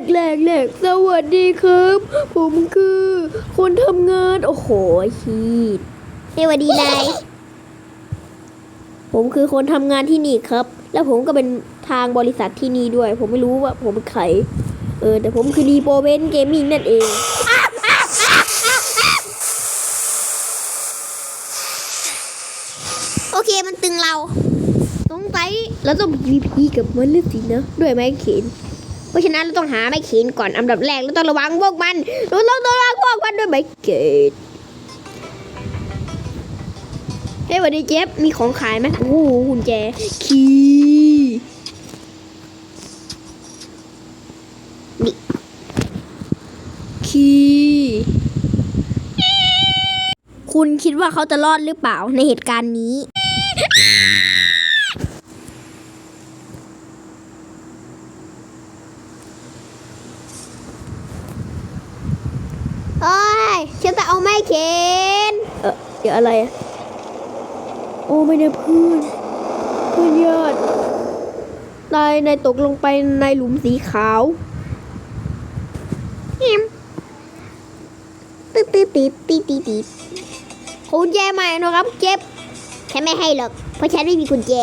กแหลกแหลกสวัสดีครับ ผมคือ คนทำงาน โอ้โหชีดสวัสดีนายผมคือคนทำงานที่นี่ครับ แล้วผมก็เป็นทางบริษัทที่นี่ด้วย ผมไม่รู้ว่าผมเป็นใครเออ แต่ผมคือดีโปเบนเกมมิ่งนั่นเองโอเคมันตึงเรา สงสัยเราต้อง PVP กับมันเลยสินะ ด้วยไม้เขน เพราะฉะนั้นเราต้องหาไม้เขนก่อนอันดับแรกเราต้องระวังพวกมันเราต้องระวังพวกมันด้วยไม้เขนเฮ้ยสวัสดีเจฟมีของขายไหมโอ้โหกุญแจคีนี่คีคุณคิดว่าเขาจะรอดหรือเปล่าในเหตุการณ์นี้ โอ้ย ฉันจะเอาไม้เขนเออเดี๋ยวอะไรอะโอ้ไม่ได้เพื่อนเพื่อนยอดนายนายตกลงไปในหลุมสีขาวฮิมตึ๊ดตึ๊ดตึ๊ดตึ๊ดตึ๊ดตึ๊ดกุญแจใหม่นะครับเจ็บฉันไม่ให้หรอก เพราะฉันไม่มีกุญแจ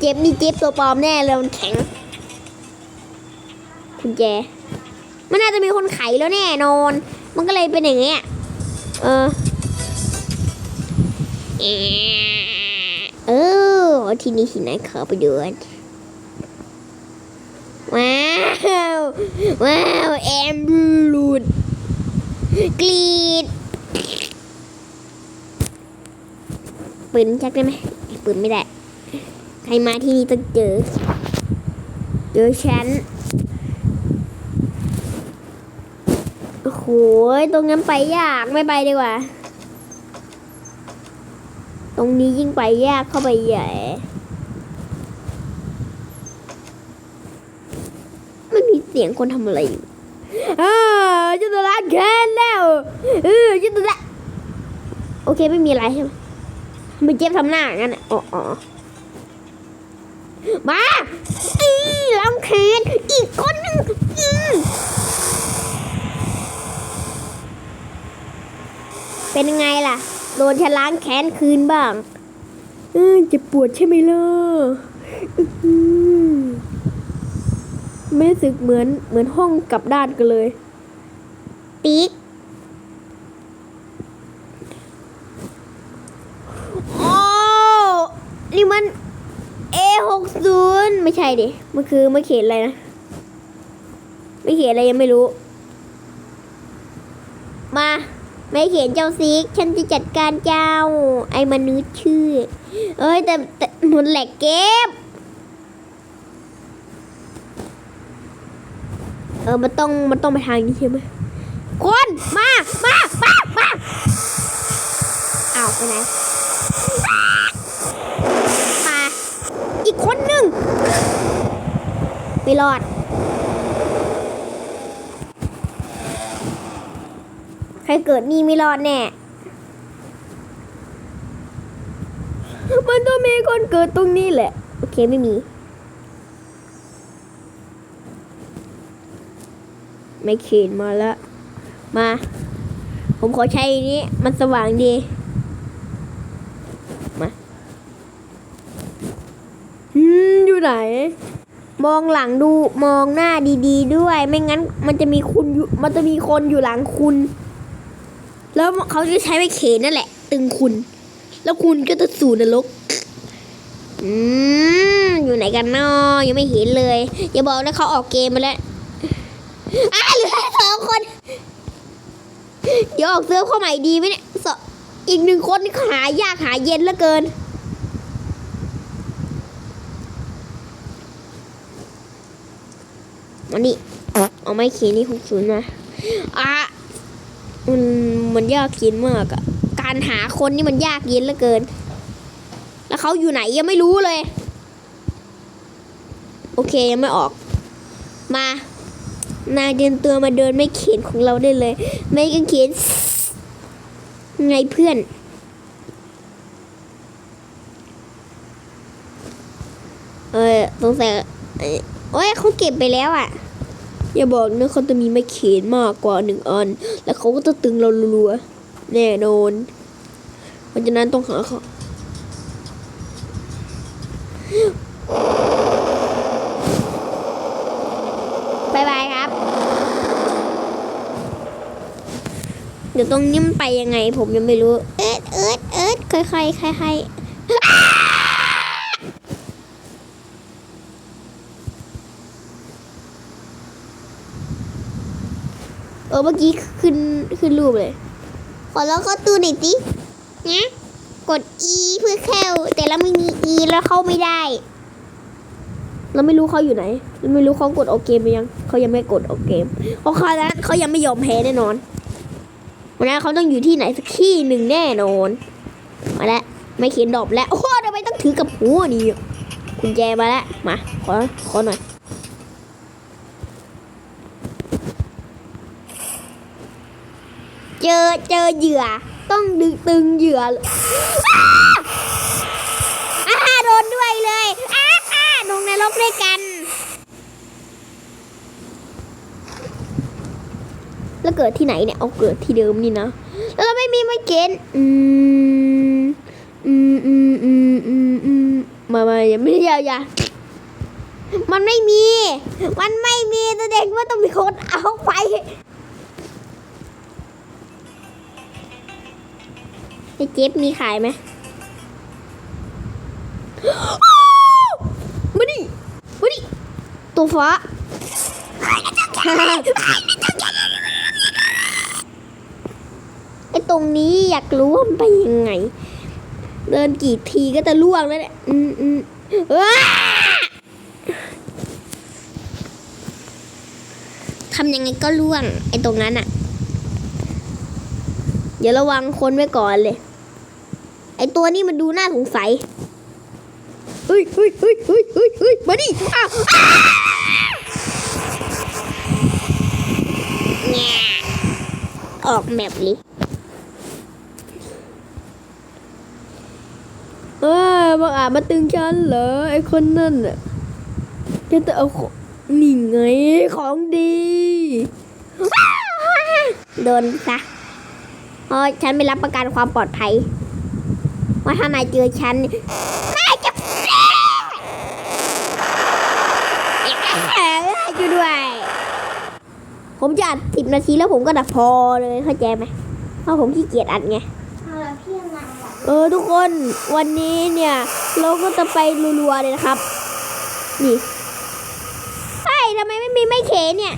เจ็บนี่เจ็บตัวปลอมแน่เลยมันแข็งกุญแจ มันน่าจะมีคนไขแล้วแน่นอน มันก็เลยเป็นอย่างเงี้ยเออเออที่นี่ที่ไหนขอไปดูนว้าวว้าวแอมบูลูดกรีดปืนชักได้ไหมปืนไม่ได้ ใครมาที่นี่ต้องเจอ เจอฉัน โอ้โหตรงนั้นไปยากไม่ไปดีกว่า ตรงนี้ยิ่งไปยากเข้าไปใหญ่ มันมีเสียงคนทำอะไรอยู่อ่าจะตละแค้นแล้วเออจะตละโอเคไม่มีอะไรใช่ไหมทำไมเจ็บทำหน้าอย่างนั้นอ๋อมาอีลำแขนอีกคนหนึ่งอื เป็นยังไงล่ะ โดนฉันล้างแค้นคืนบ้างเออเจ็บปวดใช่ไหมล่ะอื้อหือไม่รู้สึกเหมือนเหมือนห้องกลับด้านกันเลยติ๊กโอ้นี่มัน A60 ไม่ใช่ดิ มันคือไม่เขียนอะไรนะ ไม่เขียนอะไรยังไม่รู้ มา ไม่เขียนเจ้าซิก ฉันจะจัดการเจ้า ไอ้มนุษย์ชื่อ เอ้ย แต่แต่หนุนแหลกเก็บ เออ มันต้อง มันต้องไปทางนี้ใช่ไหมคน มา มา มา มาเอาไปไหนมา อีกคนหนึ่งไม่รอด ใค รเกิดนี่ไม่รอดแน่ มันต้องมีคนเกิดตรงนี้แหละ โอเคไม่มี ไม่เขียนมาแล้วมา ผมขอใช้อันนี้ มันสว่างดี มาอืมอยู่ไหนมองหลังดูมองหน้าดี ๆด้วย ไม่งั้นมันจะมีคุณอยู่มันจะมีคนอยู่หลังคุณ แล้วเขาจะใช้ไม้เขนนั่นแหละ ตึงคุณ แล้วคุณก็จะสู่นรกอืมอยู่ไหนกันนาะยังไม่เห็นเลย อย่าบอกนะเขาออกเกมมาแล้วอ้าเหลือสองคนเดี๋ยวออกเซิร์ฟเข้าใหม่ดีไหมเนี่ยสอีกหนึ่งคนนี่หายากหาเย็นเหลือเกินมานี่เอาไม้เขียนนี่หกศูนย์มาอะมัน มันยากเย็นมากอะการหาคนนี่มันยากเย็นเหลือเกิน แล้วเขาอยู่ไหนยังไม่รู้เลย โอเคยังไม่ออก มานายเดินตัวมาเดินไม่เขียนของเราได้เลย ไม่กันเขียนไงเพื่อน เออสงสัยเอ่อโอ้ยเขาเก็บไปแล้วอะ อย่าบอกนะเขาจะมีไม้เขนมากกว่าหนึ่งอัน แล้วเขาก็จะตึงเรารัวๆแน่นอนเพราะฉะนั้นต้องหาเขาบายบายครับ เดี๋ยวตรงนี้มันไปยังไง ผมยังไม่รู้ เอิดเอิดเอิดค่อยๆค่อยๆ เมื่อกี้ขึ้นขึ้นรูปเลย ขอลองเข้าตู้หน่อยสินะกด E เพื่อเข้า แต่เราไม่มี E แล้วเข้าไม่ได้ เราไม่รู้เขาอยู่ไหน เราไม่รู้เขากดออกเกมไปยัง เขายังไม่กดออกเกม เพราะเขานั้นเขายังไม่ยอมแพ้แน่นอนวันนั้นเขาต้องอยู่ที่ไหนสักที่หนึ่งแน่นอน มาแล้วไม่เขียนดอบแล้ว โอ้ทำไมต้องถือกับหัวนี่กุญแจมาแล้ว มา ขอ ขอหน่อย เจอเจอเหยื่อ ต้องดึงตึงเหยื่ออ้าโดนด้วยเลยอ้าอาลงในรกด้วยกัน แล้วเกิดที่ไหนเนี่ย เอาเกิดที่เดิมนี่นะ แล้วเราไม่มีไม้เกณฑ์อืมอืมอืมอืมอืมอืมมามาอย่าไม่ได้อยาอย่ามันไม่มี มันไม่มีแสดงว่าต้องมีคนเอาไป เจ็บมีขายไหมมาดิมาดิตัวฟ้าไอ้ตรงนี้อยากรู้ว่ามันไปยังไง เดินกี่ทีก็จะล่วงแล้วเนี่ยอืมอืมอ้าทำยังไงก็ล่วง ไอ้ตรงนั้นอะเดี๋ยวระวังคนไว้ก่อนเลยไอ้ ตัวนี้มันดูน่าสงสัยเฮ้ยเฮ้ยเฮ้ยเฮ้ยเฮ้ยเฮ้ยมาดิอ้าวอ้าวออกแมปเลยเออมาอ่านมาตึงฉันเหรอไอ้คนนั่นน่ะจะจะเอาของนี่ไงของดี โดนซะเพราะฉันไม่รับประกันความปลอดภัย ว่าถ้านายเจอฉันนายจะเอ้ยช่วยด้วย ผมจะอัดสิบนาทีแล้วผมก็ดับพอเลยเข้าใจไหมเพราะผมขี้เกียจอัดไงเออทุกคนวันนี้เนี่ย เราก็จะไปรัวๆเลยนะครับ นี่เฮ้ยทำไมไม่มีไม่เขนเนี่ย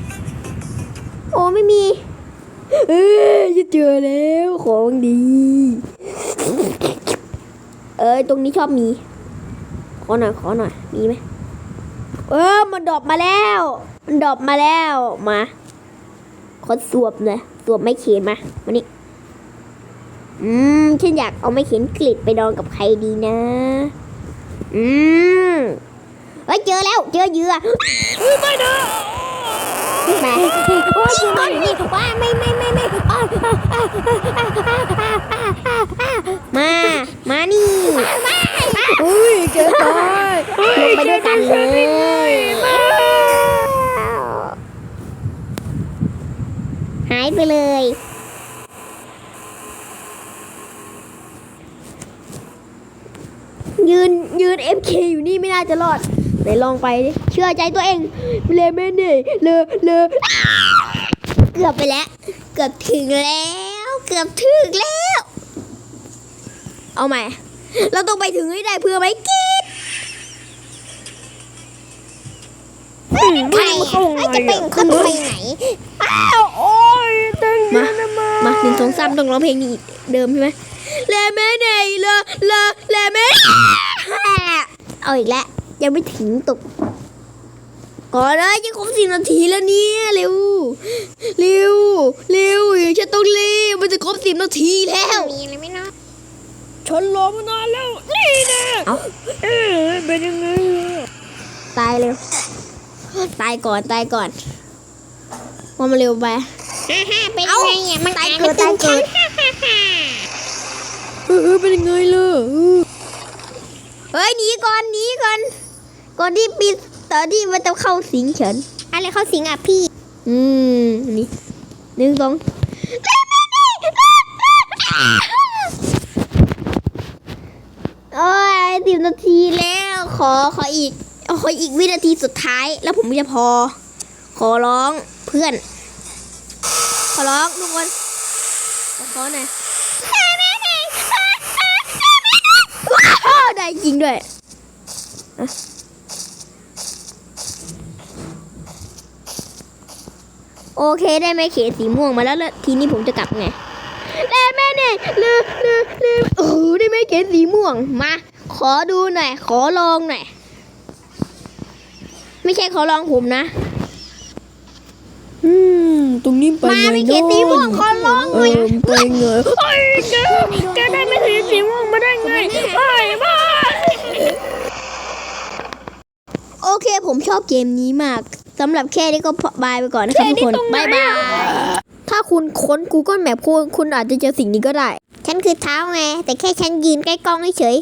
โอ้ไม่มี เอ้ยจะเจอแล้วของดีเอ้ยตรงนี้ชอบมี ขอหน่อยขอหน่อยมีไหมเออมันดอปมาแล้ว มันดอปมาแล้วมาขอสวบหน่อยสวบไม่เขียนมามานี่อืมฉันอยากเอาไม่เขียนกลิดไปดองกับใครดีนะ อืมเฮ้ยเจอแล้วเจอเหยื่อไม่นะ แมโอ้ยอยู่นี่นี่ว้าไม่ไม่ไม่ไม่อ้าวอ้าวอ้าวอ้าวอ้าวอ้าวอ้าวมา มานี่อุ้ยเจอตายลงไปด้วยกันเลยหายไปเลยยืนยืน FK อยู่นี่ไม่น่าจะรอดไหนลองไปดิ เชื่อใจตัวเองเลเมนนี่เลเลเกือบไปแล้ว เกือบถึงแล้ว เกือบถึงแล้ว เอาใหม่ เราต้องไปถึงให้ได้เพื่อไม่กินใครอะจะไปเขาจะไปไหนอ้าวโอ้ยตึงมามาหนึ่งสองสามต้องร้องเพลงนี้อีกเดิมใช่ไหมเลเมนนี่เลเลเลเมนเอาอีกแล้วยังไม่ถึงตก ก่อนเลยจะครบสิบนาทีแล้วเนี่ยเร็วเร็วเร็วอย่างฉันต้องรีบมันจะครบสิบนาทีแล้วมีอะไรไหมเนาะฉันรอมานานแล้วนี่นะเอาเอ๊ะเป็นยังไงอะตายเร็วตายก่อนตายก่อนว่ามาเร็วไปฮ่าฮ่าเป็นยังไงอะมันตายอ่านเกิดไม่ถึงตายเกิฉันดฮ่าฮ่าฮ่าเออเออเป็นยังไงล่ะเออเฮ้ยหนีก่อนหนีก่อนก่อนที่ปี ตอนที่มันจะเข้าสิงฉัน อะไรเข้าสิงอะพี่ อืม นี่หนึ่งสองโอ้ยสิบนาทีแล้ว ขอขออีก ขออีกวินาทีสุดท้าย แล้วผมจะพอ ขอร้องเพื่อน ขอร้องทุกคนขอขอหน่อยได้จริงด้วยอะ โอเคได้ไหมเขตสีม่วงมาแล้วแล้วทีนี้ผมจะกลับไงได้ไหมเนี่ยลืมลืมลืมโอ้โหได้ไหมเขตสีม่วงมา ขอดูหน่อย ขอลองหน่อย ไม่ใช่ขอลองผมนะอืมตรงนี้ไปมาไงไม่เขียนสีม่วงขอร้องหเอน่อยอไปไงเฮ้ยแกแกได้ไม่สีสีม่วงมาได้ไงไอ้บ้าโอเคผมชอบเกมนี้มาก สำหรับแค่นี้ก็บายไปก่อนนะครับทุกคนบายบายถ้าคุณค้น Google Map คุณคุณอาจจะเจอสิ่งนี้ก็ได้ ฉันคือเท้าไง แต่แค่ฉันยืนใกล้กล้องเฉย